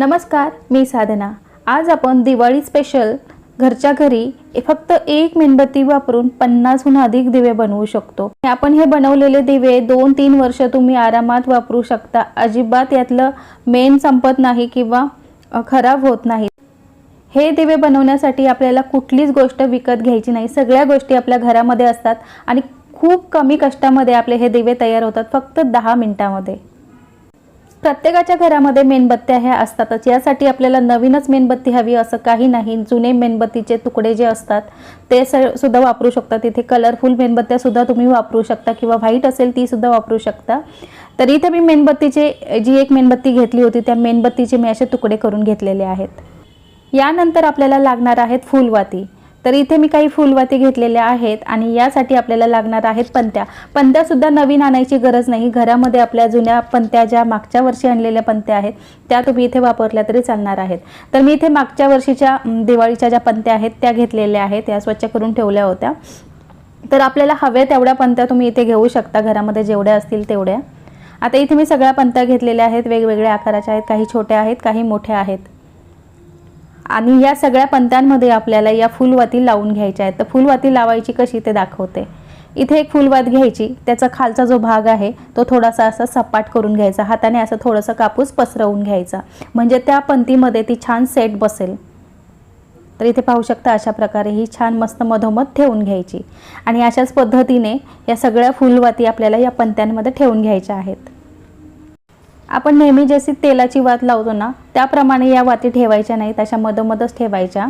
नमस्कार मी साधना. आज आपण दिवाळी स्पेशल घरच्या घरी फक्त एक मेणबत्ती वापरून पन्नासहून अधिक दिवे बनवू शकतो. आपण हे बनवलेले दिवे दोन तीन वर्ष तुम्ही आरामात वापरू शकता. अजिबात यातलं मेन संपत नाही किंवा खराब होत नाही. हे दिवे बनवण्यासाठी आपल्याला कुठलीच गोष्ट विकत घ्यायची नाही. सगळ्या गोष्टी आपल्या घरामध्ये असतात आणि खूप कमी कष्टामध्ये आपले हे दिवे तयार होतात फक्त दहा मिनिटामध्ये. प्रत्येकाच्या घरामध्ये मेणबत्त्या ह्या असतातच. यासाठी आपल्याला नवीनच मेणबत्ती हवी असं काही नाही. जुने मेणबत्तीचे तुकडे जे असतात ते स सुद्धा वापरू शकता. तिथे कलरफुल मेणबत्त्यासुद्धा तुम्ही वापरू शकता किंवा व्हाईट असेल तीसुद्धा वापरू शकता. तर इथे मी मेणबत्तीचे जी एक मेणबत्ती घेतली होती त्या मेणबत्तीचे मी असे तुकडे करून घेतलेले आहेत. यानंतर आपल्याला लागणार आहेत फुलवाती. तर इथे मी काही फुलवाती घेतलेल्या आहेत आणि यासाठी आपल्याला लागणार आहेत पंत्या. पंत्यासुद्धा नवीन आणायची गरज नाही. घरामध्ये आपल्या जुन्या पंत्या ज्या मागच्या वर्षी आणलेल्या पंत्या आहेत त्या तुम्ही इथे वापरल्या तरी चालणार आहेत. तर मी इथे मागच्या वर्षीच्या दिवाळीच्या ज्या पंत्या आहेत त्या घेतलेल्या आहेत. त्या स्वच्छ करून ठेवल्या होत्या. तर आपल्याला हव्या तेवढ्या पंत्या तुम्ही इथे घेऊ शकता. घरामध्ये जेवढ्या असतील तेवढ्या. आता इथे मी सगळ्या पंत्या घेतलेल्या आहेत. वेगवेगळ्या आकाराच्या आहेत. काही छोट्या आहेत काही मोठ्या आहेत. आणि या सगळ्या पंत्यांमध्ये आपल्याला या फुलवाती लावून घ्यायच्या आहेत. तर फुलवाती लावायची कशी ते दाखवते. इथे एक फुलवात घ्यायची. त्याचा खालचा जो भाग आहे तो थोडासा असा सपाट करून घ्यायचा. हाताने असं थोडंसं कापूस पसरवून घ्यायचा. म्हणजे त्या पंतीमध्ये ती छान सेट बसेल. तर इथे पाहू शकता अशा प्रकारे ही छान मस्त मधोमध ठेवून घ्यायची. आणि अशाच पद्धतीने या सगळ्या फुलवाती आपल्याला या पंत्यांमध्ये ठेवून घ्यायच्या आहेत. आपण नेहमी जशी तेलाची वात लावतो ना त्याप्रमाणे या वाती ठेवायच्या नाहीत अशा मधोमधच ठेवायच्या.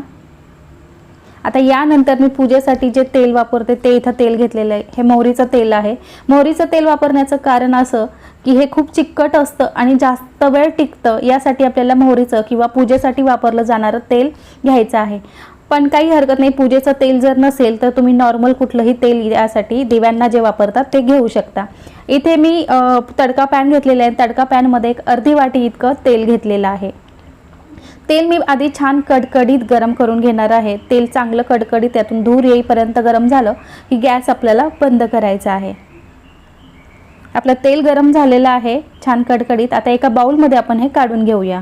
आता यानंतर मी पूजेसाठी जे तेल वापरते ते इथं तेल घेतलेलं आहे. हे मोहरीचं तेल आहे. मोहरीचं तेल वापरण्याचं कारण असं की हे खूप चिकट असतं आणि जास्त वेळ टिकतं यासाठी आपल्याला मोहरीचं किंवा पूजेसाठी वापरलं जाणारं तेल घ्यायचं आहे. पण काही हरकत नाही. पूजेचं तेल जर नसेल तर तुम्ही नॉर्मल कुठलंही तेल यासाठी दिव्यांना जे वापरतात ते घेऊ शकता. इथे मी तडका पॅन घेतलेला आहे. तडका पॅनमध्ये एक अर्धी वाटी इतकं तेल घेतलेलं आहे. तेल मी आधी छान कडकडीत गरम करून घेणार आहे. तेल चांगलं कडकडीत त्यातून धूर येईपर्यंत गरम झालं की गॅस आपल्याला बंद करायचा आहे. आपलं तेल गरम झालेलं आहे. छान कडकडीत. आता एका बाउलमध्ये आपण हे काढून घेऊया.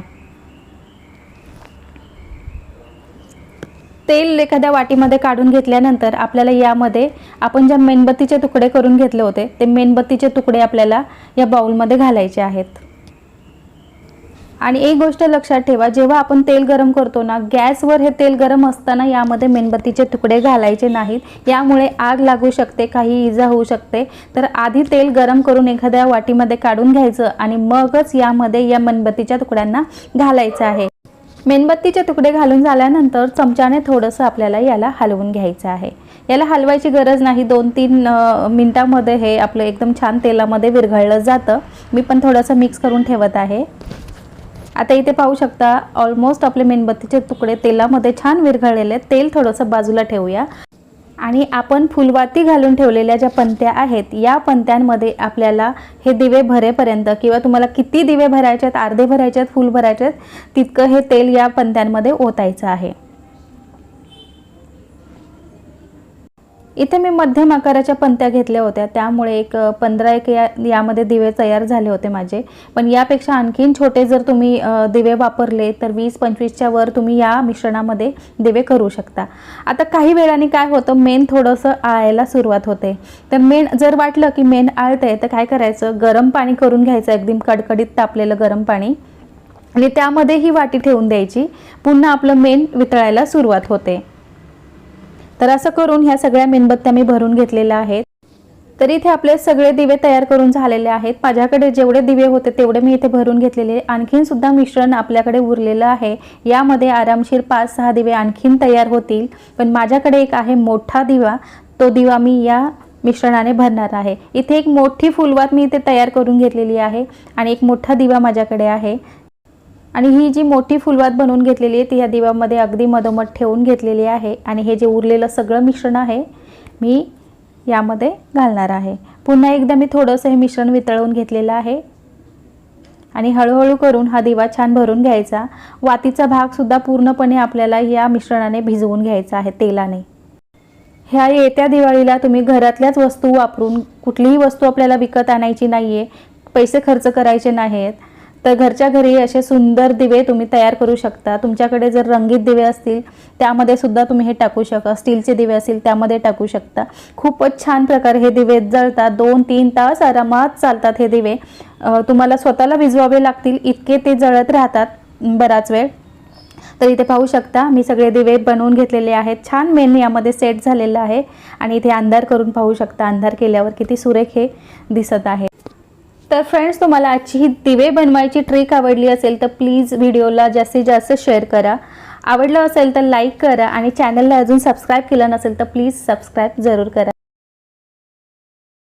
तेल एखाद्या वाटीमध्ये काढून घेतल्यानंतर आपल्याला यामध्ये आपण ज्या मेणबत्तीचे तुकडे करून घेतले होते ते मेणबत्तीचे तुकडे आपल्याला या बाउलमध्ये घालायचे आहेत. आणि एक गोष्ट लक्षात ठेवा जेव्हा आपण तेल गरम करतो ना गॅसवर हे तेल गरम असताना यामध्ये मेणबत्तीचे तुकडे घालायचे नाहीत. यामुळे आग लागू शकते काही इजा होऊ शकते. तर आधी तेल गरम करून एखाद्या वाटीमध्ये काढून घ्यायचं आणि मगच यामध्ये या मेणबत्तीच्या तुकड्यांना घालायचं आहे. मेणबत्तीचे तुकडे घालून झाल्यानंतर चमच्याने थोडंसं आपल्याला याला हलवून घ्यायचं आहे. याला हलवायची गरज नाही. दोन तीन मिनटामध्ये हे आपलं एकदम छान तेलामध्ये विरघळलं जातं. मी पण थोडंसं मिक्स करून ठेवत आहे. आता इथे पाहू शकता ऑलमोस्ट आपले मेणबत्तीचे तुकडे तेलामध्ये छान विरघळलेले तेल थोडंसं बाजूला ठेवूया. आणि आपण फुलवाती घालून ठेवलेल्या ज्या पंत्या आहेत या पंत्यांमध्ये आपल्याला हे दिवे भरेपर्यंत किंवा तुम्हाला किती दिवे भरायचे आहेत अर्धे भरायचे आहेत फुल भरायचे आहेत तितकं हे तेल या पंत्यांमध्ये ओतायचं आहे. इथे मी मध्यम आकाराच्या पंत्या घेतल्या होत्या. त्यामुळे एक पंधरा एक या यामध्ये दिवे तयार झाले होते माझे. पण यापेक्षा आणखीन छोटे जर तुम्ही दिवे वापरले तर वीस पंचवीसच्या वर तुम्ही या मिश्रणामध्ये दिवे करू शकता. आता काही वेळाने काय होतं मेन थोडंसं आळायला सुरुवात होते. तर मेन जर वाटलं की मेन आळतंय तर काय करायचं गरम पाणी करून घ्यायचं एकदम कडकडीत तापलेलं गरम पाणी. आणि त्यामध्ये ही वाटी ठेवून द्यायची. पुन्हा आपलं मेन वितळायला सुरुवात होते. तर असं करून ह्या सगळ्या मेणबत्त्या मी भरून घेतलेल्या आहेत. तर इथे आपले सगळे दिवे तयार करून झालेले आहेत. माझ्याकडे जेवढे दिवे होते तेवढे मी इथे भरून घेतलेले आणखीन सुद्धा मिश्रण आपल्याकडे उरलेलं आहे. यामध्ये आरामशीर पाच सहा दिवे आणखीन तयार होतील. पण माझ्याकडे एक आहे मोठा दिवा. तो दिवा मी या मिश्रणाने भरणार आहे. इथे एक मोठी फुलवात मी इथे तयार करून घेतलेली आहे. आणि एक मोठा दिवा माझ्याकडे आहे. आणि ही जी मोठी फुलवात बनवून घेतलेली आहे ती ह्या दिव्यामध्ये अगदी मधोमध ठेवून घेतलेली आहे. आणि हे जे उरलेलं सगळं मिश्रण आहे मी यामध्ये घालणार आहे. पुन्हा एकदा मी थोडंसं हे मिश्रण वितळवून घेतलेलं आहे. आणि हळूहळू करून हा दिवा छान भरून घ्यायचा. वातीचा भागसुद्धा पूर्णपणे आपल्याला या मिश्रणाने भिजवून घ्यायचा आहे तेलाने. ह्या येत्या दिवाळीला तुम्ही घरातल्याच वस्तू वापरून कुठलीही वस्तू आपल्याला विकत आणायची नाही आहे पैसे खर्च करायचे नाहीत तर घरच्या घरी असे सुंदर दिवे तुम्ही तयार करू शकता. तुमच्याकडे जर रंगीत दिवे असतील त्यामध्ये सुद्धा तुम्ही हे टाकू शकता. स्टीलचे दिवे असतील त्यामध्ये टाकू शकता. खूपच छान प्रकारे हे दिवे जळतात. दोन तीन तास आरामात चालतात हे दिवे. तुम्हाला स्वतःला विजवावे लागतील इतके ते जळत राहतात बराच वेळ. तर इथे पाहू शकता मी सगळे दिवे बनवून घेतलेले आहेत. छान मेन यामध्ये सेट झालेलं आहे. आणि इथे अंधार करून पाहू शकता अंधार केल्यावर किती सुरेख हे दिसत आहे. तर फ्रेंड्स तुम्हाला आजची ही दिवे बनवायची ट्रिक आवडली असेल तर प्लीज व्हिडिओला जास्तीत जास्त शेअर करा. आवडलं असेल तर लाईक करा आणि चॅनलला अजून सबस्क्राईब केलं नसेल तर प्लीज सबस्क्राईब जरूर करा.